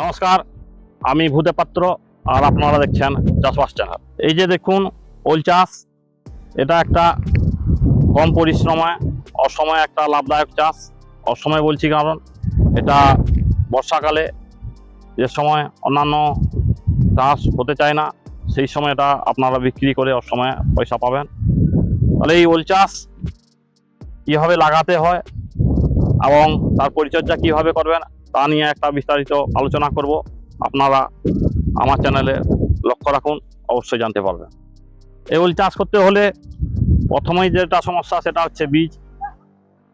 নমস্কার, আমি ভূতে পাত্র আর আপনারা দেখছেন চাষবাস চ্যানেল। এই যে দেখুন, ওল চাষ, এটা একটা কম পরিশ্রমে, অসময়ে একটা লাভদায়ক চাষ। অসময় বলছি কারণ, এটা বর্ষাকালে যে সময় অন্যান্য চাষ হতে চায় না, সেই সময় এটা আপনারা বিক্রি করে অসময়ে পয়সা পাবেন। তাহলে এই ওল চাষ কীভাবে লাগাতে হয় এবং তার পরিচর্যা কীভাবে করবেন তা নিয়ে একটা বিস্তারিত আলোচনা করব। আপনারা আমার চ্যানেলে লক্ষ্য রাখুন, অবশ্যই জানতে পারবেন। এই ওল চাষ করতে হলে প্রথমেই যেটা সমস্যা, সেটা হচ্ছে বীজ।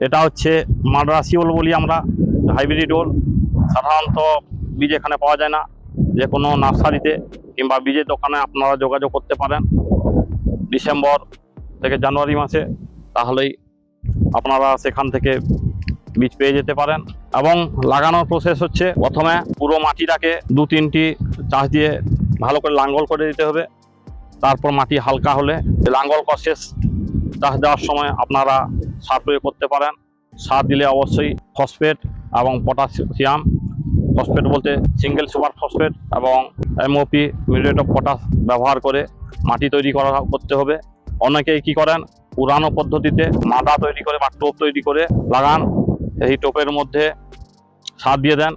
এটা হচ্ছে মাদ্রাসি ওল বলি আমরা, হাইব্রিড ওল। সাধারণত বীজ এখানে পাওয়া যায় না। যে কোনো নার্সারিতে কিংবা বীজের দোকানে আপনারা যোগাযোগ করতে পারেন। ডিসেম্বর থেকে জানুয়ারি মাসে, তাহলেই আপনারা সেখান থেকে বীজ পেয়ে যেতে পারেন এবং লাগানোর প্রসেস হচ্ছে প্রথমে পুরো মাটিটাকে দু তিনটি চাষ দিয়ে ভালো করে লাঙ্গল করে দিতে হবে। তারপর মাটি হালকা হলে লাঙ্গল কষেস চাষ দেওয়ার সময় আপনারা সার প্রয়োগ করতে পারেন। সার দিলে অবশ্যই ফসফেট এবং পটাশিয়াম ফসফেট বলতে সিঙ্গেল সুপার ফসফেট এবং এমওপি মিউরেট অফ পটাশ ব্যবহার করে মাটি তৈরি করা করতে হবে। অনেকেই কি করেন, পুরানো পদ্ধতিতে মাদা তৈরি করে বা টোপ তৈরি করে লাগান। এই টোপের মধ্যে সার দিয়ে দেন।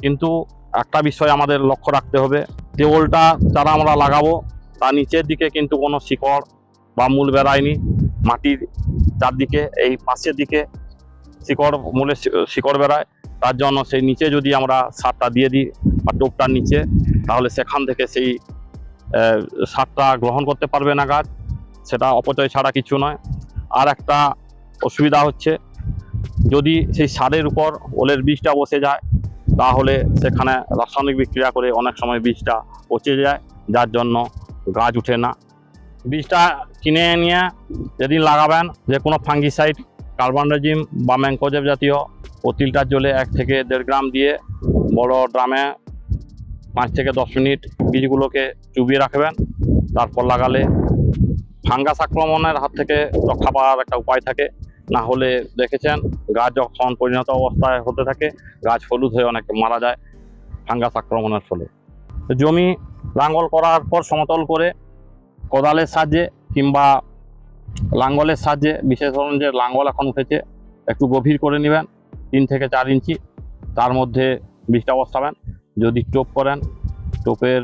কিন্তু একটা বিষয় আমাদের লক্ষ্য রাখতে হবে যে ওলটা যারা আমরা লাগাবো, তার নিচের দিকে কিন্তু কোনো শিকড় বা মূল বেড়ায়নি। মাটির চারদিকে, এই পাশের দিকে শিকড় মূলের শি- শিকড় বেড়ায়। তার জন্য সেই নিচে যদি আমরা সারটা দিয়ে দিই বা টোপটার নিচে, তাহলে সেখান থেকে সেই সারটা গ্রহণ করতে পারবে না গাছ। সেটা অপচয় ছাড়া কিছু নয়। আর একটা অসুবিধা হচ্ছে যদি সেই সারের উপর ওলের বীজটা বসে যায়, তাহলে সেখানে রাসায়নিক বিক্রিয়া করে অনেক সময় বীজটা পচে যায়, যার জন্য গাছ উঠে না। বীজটা কিনে নিয়ে যেদিন লাগাবেন, যে কোনো ফাঙ্গিসাইড কার্বনডাজিম বা ম্যাঙ্কোজেব জাতীয় প্রতি লিটার জলে এক থেকে দেড় গ্রাম দিয়ে বড় ড্রামে পাঁচ থেকে দশ মিনিট বীজগুলোকে চুবিয়ে রাখবেন। তারপর লাগালে ফাঙ্গাস আক্রমণের হাত থেকে রক্ষা পাওয়ার একটা উপায় থাকে। না হলে দেখেছেন গাছ যখন পরিণত অবস্থায় হতে থাকে, গাছ হলুদ হয়ে অনেক মারা যায়, ফাঙ্গাস আক্রমণের ফলে। জমি লাঙ্গল করার পর সমতল করে কোদালের সাহায্যে কিংবা লাঙ্গলের সাহায্যে, বিশেষ ধরুন যে লাঙ্গল এখন উঠেছে, একটু গভীর করে নেবেন, তিন থেকে চার ইঞ্চি, তার মধ্যে বীজটা বসাবেন যদি টোপ করেন, টোপের,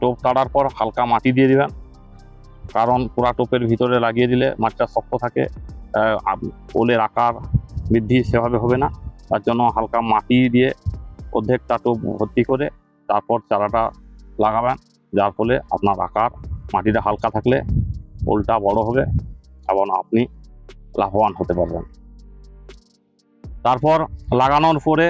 টোপ তাড়ার পর হালকা মাটি দিয়ে দিবেন, কারণ পুরা টোপের ভিতরে লাগিয়ে দিলে মাছটা শক্ত থাকে ওলের আকার বৃদ্ধি সেভাবে হবে না। তার জন্য হালকা মাটি দিয়ে অর্ধেকটা টোপ ভর্তি করে তারপর চারাটা লাগাবেন, যার ফলে আপনার আকার মাটিটা হালকা থাকলে ওলটা বড় হবে এবং আপনি লাভবান হতে পারবেন। তারপর লাগানোর পরে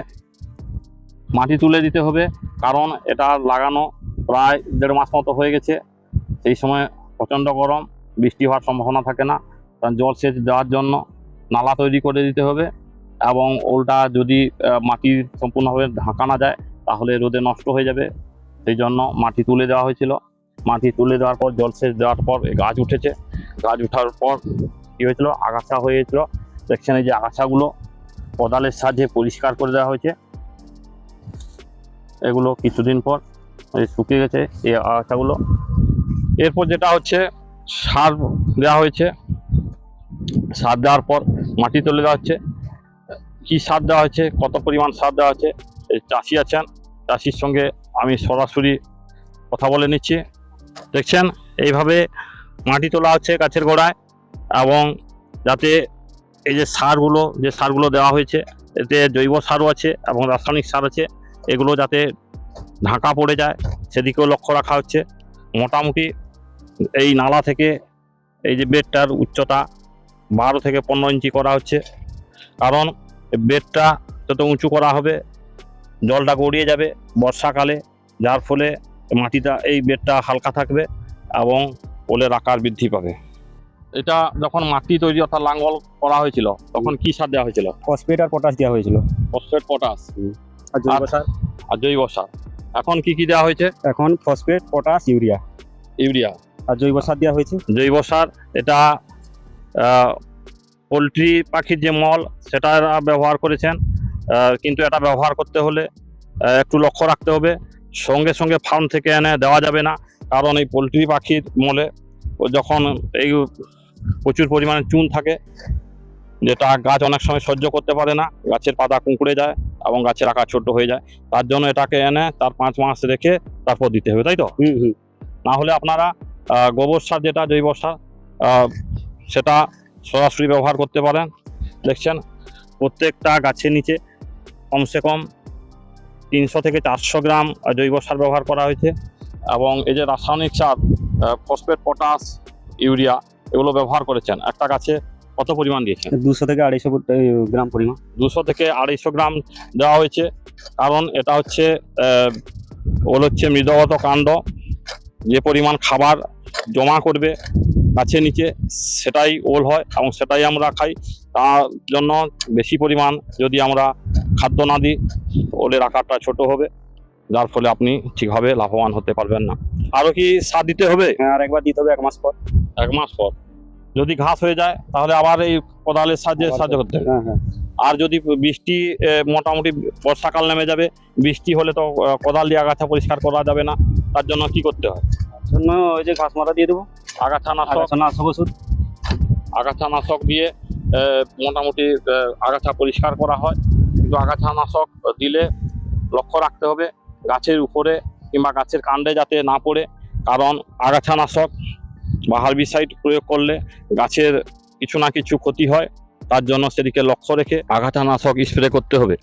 মাটি তুলে দিতে হবে, কারণ এটা লাগানো প্রায় দেড় মাস মতো হয়ে গেছে। সেই সময় প্রচণ্ড গরম, বৃষ্টি হওয়ার সম্ভাবনা থাকে না। কারণ জল সেচ দেওয়ার জন্য নালা তৈরি করে দিতে হবে এবং ওলটা যদি মাটি সম্পূর্ণভাবে ঢাকা না যায় তাহলে রোদে নষ্ট হয়ে যাবে। সেই জন্য মাটি তুলে দেওয়া হয়েছিল। মাটি তুলে দেওয়ার পর, জল সেচ দেওয়ার পর গাছ উঠেছে। গাছ ওঠার পর কী হয়েছিল? আগাছা হয়ে গেছিল দেখছেন যে আগাছাগুলো কোদালের সাহায্যে পরিষ্কার করে দেওয়া হয়েছে। এগুলো কিছুদিন পর শুকিয়ে গেছে এই আগাছাগুলো। এরপর যেটা হচ্ছে, সার দেওয়া হয়েছে। সার দেওয়ার পর মাটি তুলে দেওয়া হচ্ছে। কী সার দেওয়া হচ্ছে কত পরিমাণ সার দেওয়া হচ্ছে চাষি আছেন, চাষির সঙ্গে আমি সরাসরি কথা বলে নিচ্ছি। দেখছেন, এইভাবে মাটি তোলা হচ্ছে গাছের গোড়ায় এবং যাতে এই যে সারগুলো যে সারগুলো দেওয়া হয়েছে, এতে জৈব সারও আছে এবং রাসায়নিক সার আছে, এগুলো যাতে ঢাকা পড়ে যায়, সেদিকেও লক্ষ্য রাখা হচ্ছে। মোটামুটি এই নালা থেকে এই যে বেডটার উচ্চতা বারো থেকে পনেরো ইঞ্চি করা হচ্ছে। কারণ বেডটা যত উঁচু করা হবে জলটা গড়িয়ে যাবে বর্ষাকালে যার ফলে মাটিটা এই বেডটা হালকা থাকবে এবং ওলের আকার বৃদ্ধি পাবে। এটা যখন মাটি তৈরি অর্থাৎ লাঙ্গল করা হয়েছিল তখন কি সার দেওয়া হয়েছিল? ফসফেট আর পটাশ দেওয়া হয়েছিল। Phosphate potash. আর জৈব সার? আর জৈব সার। এখন কি কি দেওয়া হয়েছে? এখন ফসফেট পটাশ ইউরিয়া। ইউরিয়া। আর জৈব সার দেওয়া হয়েছে? জৈব সার এটা পোলট্রি পাখির যে মল সেটা ব্যবহার করেছেন। কিন্তু এটা ব্যবহার করতে হলে একটু লক্ষ্য রাখতে হবে। সঙ্গে সঙ্গে ফার্ম থেকে এনে দেওয়া যাবে না। কারণ এই পোলট্রি পাখির মলে যখন এই প্রচুর পরিমাণে চুন থাকে যেটা গাছ অনেক সময় সহ্য করতে পারে না গাছের পাতা কুঁকড়ে যায় এবং গাছের আকার ছোট হয়ে যায়। তার জন্য এটাকে এনে তার পাঁচ মাস রেখে তারপর দিতে হবে তাই তো? না হলে আপনারা গোবর সার যেটা জৈব সার সেটা সরাসরি ব্যবহার করতে পারেন। দেখছেন প্রত্যেকটা গাছের নিচে কমসে কম তিনশো থেকে চারশো গ্রাম জৈব সার ব্যবহার করা হয়েছে এবং এই যে রাসায়নিক সার ফসফেট পটাশ ইউরিয়া এগুলো ব্যবহার করেছেন। একটা গাছে কত পরিমাণ দিয়েছেন? দুশো থেকে আড়াইশো গ্রাম পরিমাণ। দুশো থেকে আড়াইশো গ্রাম দেওয়া হয়েছে। কারণ এটা হচ্ছে ওল হচ্ছে মৃদগত কাণ্ড। যে পরিমাণ খাবার জমা করবে গাছের নিচে সেটাই ওল হয় এবং সেটাই আমরা খাই। তার জন্য বেশি পরিমাণ যদি আমরা খাদ্য না দিই ওলের আকারটা ছোট হবে যার ফলে আপনি ঠিকভাবে লাভবান হতে পারবেন না। আরও কি সার দিতে হবে? হ্যাঁ আর একবার দিতে হবে এক মাস পর। এক মাস পর। যদি ঘাস হয়ে যায় তাহলে আবার এই কোদালের সাহায্যে সাহায্য করতে হবে। হ্যাঁ হ্যাঁ। আর যদি বৃষ্টি মোটামুটি বর্ষাকাল নেমে যাবে বৃষ্টি হলে তো কোদাল দিয়ে আগাছা পরিষ্কার করা যাবে না। তার জন্য কি করতে হয়? জন্য ওই যে ঘাস মারা দিয়ে দেবো। আগাছা নাশক আগাছা নাশক ওষুধ। আগাছা নাশক দিয়ে মোটামুটি আগাছা পরিষ্কার করা হয়। কিন্তু আগাছা নাশক দিলে লক্ষ্য রাখতে হবে গাছের উপরে কিংবা গাছের কাণ্ডে যাতে না পড়ে। কারণ আগাছা নাশক বা হার্বিসাইড প্রয়োগ করলে গাছের কিছু না কিছু ক্ষতি হয়। তার জন্য সেদিকে লক্ষ্য রেখে আগাছা নাশক স্প্রে করতে হবে।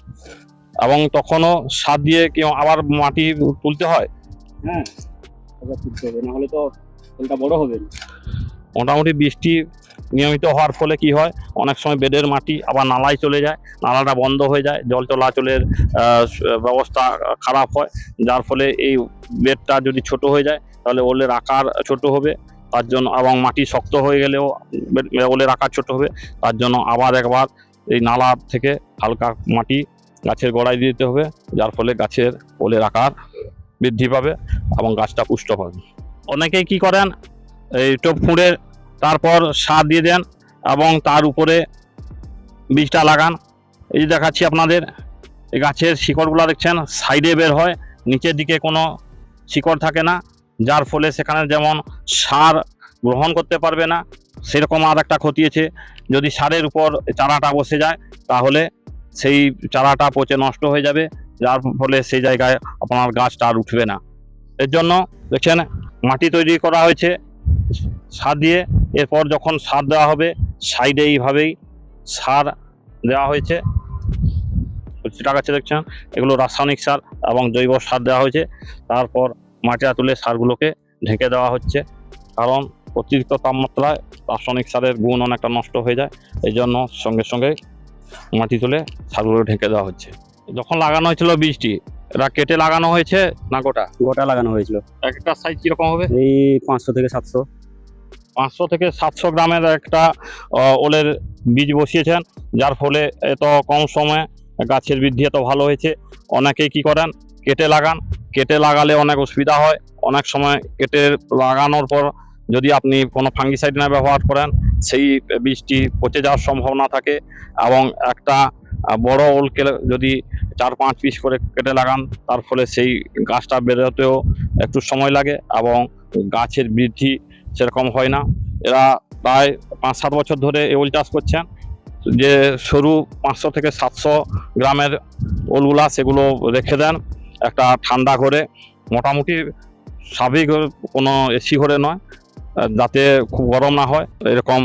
এবং তখনও সার দিয়ে কেউ আবার মাটি তুলতে হয়। হ্যাঁ তুলতে হবে। নাহলে তো ফুলটা বড় হবে। মোটামুটি বৃষ্টি নিয়মিত হওয়ার ফলে কি হয়, অনেক সময় বেডের মাটি আবার নালায় চলে যায়, নালাটা বন্ধ হয়ে যায়, জল চলাচলের ব্যবস্থা খারাপ হয়, যার ফলে এই বেডটা যদি ছোট হয়ে যায়, তাহলে ওলের আকার ছোট হবে, তার জন্য এবং মাটি শক্ত হয়ে গেলেও ওলের আকার ছোট হবে, তার জন্য আবার একবার এই নালা থেকে হালকা মাটি গাছের গোড়ায় দিতে হবে, যার ফলে গাছের ওলের আকার বৃদ্ধি পাবে এবং গাছটা পুষ্ট পাবে। অনেকেই কি করেন? এই টোপ খুঁড়ে তারপর সার দিয়ে দেন এবং তার উপরে বীজটা লাগান। এই যে দেখাচ্ছি আপনাদের। এই গাছের শিকড়গুলো দেখছেন, সাইডে বের হয়, নিচের দিকে কোনো শিকড় থাকে না, যার ফলে সেখানে যেমন সার গ্রহণ করতে পারবে না, সেরকম আর একটা ক্ষতি আছে। যদি সারের উপর চারাটা বসে যায়, তাহলে সেই চারাটা পচে নষ্ট হয়ে যাবে, যার ফলে সেই জায়গায় আপনার গাছটা আর উঠবে না। এর জন্য দেখছেন মাটি তৈরি করা হয়েছে, সার দিয়ে। এরপর যখন সার দেওয়া হবে, সাইডে এইভাবেই সার দেওয়া হয়েছে। গাছে দেখছেন? এগুলো রাসায়নিক সার এবং জৈব সার দেওয়া হয়েছে। তারপর মাটিটা তুলে সারগুলোকে ঢেকে দেওয়া হচ্ছে। কারণ অতিরিক্ত তাপমাত্রায় রাসায়নিক সারের গুণ অনেকটা নষ্ট হয়ে যায়। এই জন্য সঙ্গে সঙ্গে মাটি তুলে সারগুলো ঢেকে দেওয়া হচ্ছে। যখন লাগানো হয়েছিল বীজটি এটা কেটে লাগানো হয়েছে না গোটা? গোটা লাগানো হয়েছিল। এক একটা সাইজ কীরকম হবে? এই পাঁচশো থেকে সাতশো। পাঁচশো থেকে সাতশো গ্রামের একটা ওলের বীজ বসিয়েছেন। যার ফলে এত কম সময়ে গাছের বৃদ্ধি এত ভালো হয়েছে। অনেকেই কি করেন? কেটে লাগান। কেটে লাগালে অনেক অসুবিধা হয়। অনেক সময় কেটে লাগানোর পর যদি আপনি কোনো ফাঙ্গিসাইড না ব্যবহার করেন সেই বীজটি পচে যাওয়ার সম্ভাবনা থাকে এবং একটা বড় ওলকে যদি চার পাঁচ পিস করে কেটে লাগান, তার ফলে সেই গাছটা বেরোতেও একটু সময় লাগে এবং গাছের বৃদ্ধি সেরকম হয় না। এরা প্রায় পাঁচ সাত বছর ধরে এই ওল চাষ করছেন। যে সরু পাঁচশো থেকে সাতশো গ্রামের ওলগুলা সেগুলো রেখে দেন একটা ঠান্ডা ঘরে মোটামুটি স্বাভাবিক কোনো এসি ঘরে নয়, যাতে খুব গরম না হয়, এরকম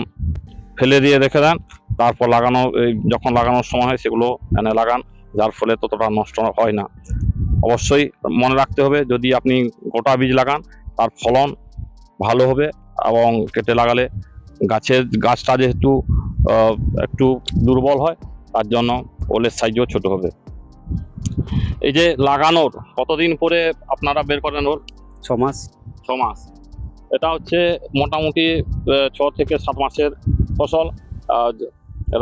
ফেলে দিয়ে রেখে দেন তারপর লাগানো যখন লাগানোর সময় হয় সেগুলো এনে লাগান যার ফলে ততটা নষ্ট হয় না। অবশ্যই মনে রাখতে হবে যদি আপনি গোটা বীজ লাগান তার ফলন ভালো হবে এবং কেটে লাগালে গাছের গাছটা যেহেতু একটু দুর্বল হয় তার জন্য ওলের সাইজও ছোট হবে। এই যে লাগানোর কতদিন পরে আপনারা বের করেন ওর ছ মাস। ছ মাস। এটা হচ্ছে মোটামুটি ছ থেকে সাত মাসের ফসল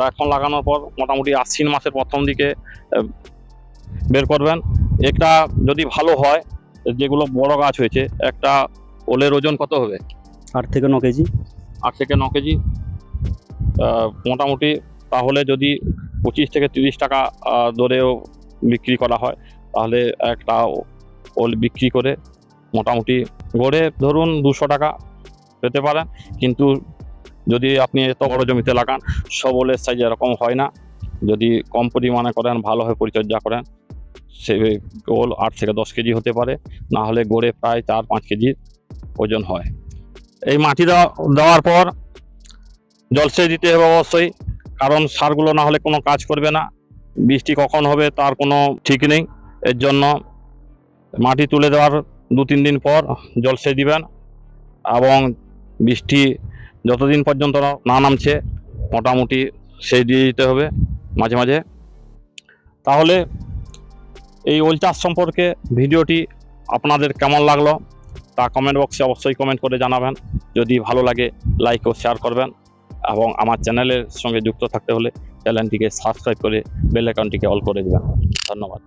এখন লাগানোর পর মোটামুটি আশ্বিন মাসের প্রথম দিকে বের করবেন। একটা যদি ভালো হয় যেগুলো বড় গাছ হয়েছে একটা ওলের ওজন কত হবে? আট থেকে ন কেজি। আট থেকে ন কেজি। মোটামুটি তাহলে যদি পঁচিশ থেকে তিরিশ টাকা দরেও বিক্রি করা হয় তাহলে একটা ওল বিক্রি করে মোটামুটি গড়ে ধরুন দুশো টাকা পেতে পারেন। কিন্তু যদি আপনি এত বড় জমিতে লাগান, সবলের সাইজ এরকম হয় না। যদি কম পরিমাণে করেন ভালোভাবে পরিচর্যা করেন, সে ওল আট থেকে দশ কেজি হতে পারে। না হলে গড়ে প্রায় চার পাঁচ কেজি ওজন হয়। এই মাটি দেওয়া, দেওয়ার পর জলসেচ দিতে হবে অবশ্যই, কারণ সারগুলো না হলে কোনো কাজ করবে না। বৃষ্টি কখন হবে তার কোনো ঠিক নেই। এর জন্য মাটি তুলে দেওয়ার দু তিন দিন পর জলসেচ দিবেন এবং বৃষ্টি যতদিন পর্যন্ত না নামছে, মোটামুটি সেই দিয়ে দিতে হবে মাঝে মাঝে। তাহলে এই ওল চাষ সম্পর্কে ভিডিওটি আপনাদের কেমন লাগল তা কমেন্ট বক্সে অবশ্যই কমেন্ট করে জানাবেন। যদি ভালো লাগে লাইক ও শেয়ার করবেন এবং আমার চ্যানেলের সঙ্গে যুক্ত থাকতে হলে চ্যানেলটিকে সাবস্ক্রাইব করে বেল আইকনটিকে অল করে দেবেন। ধন্যবাদ।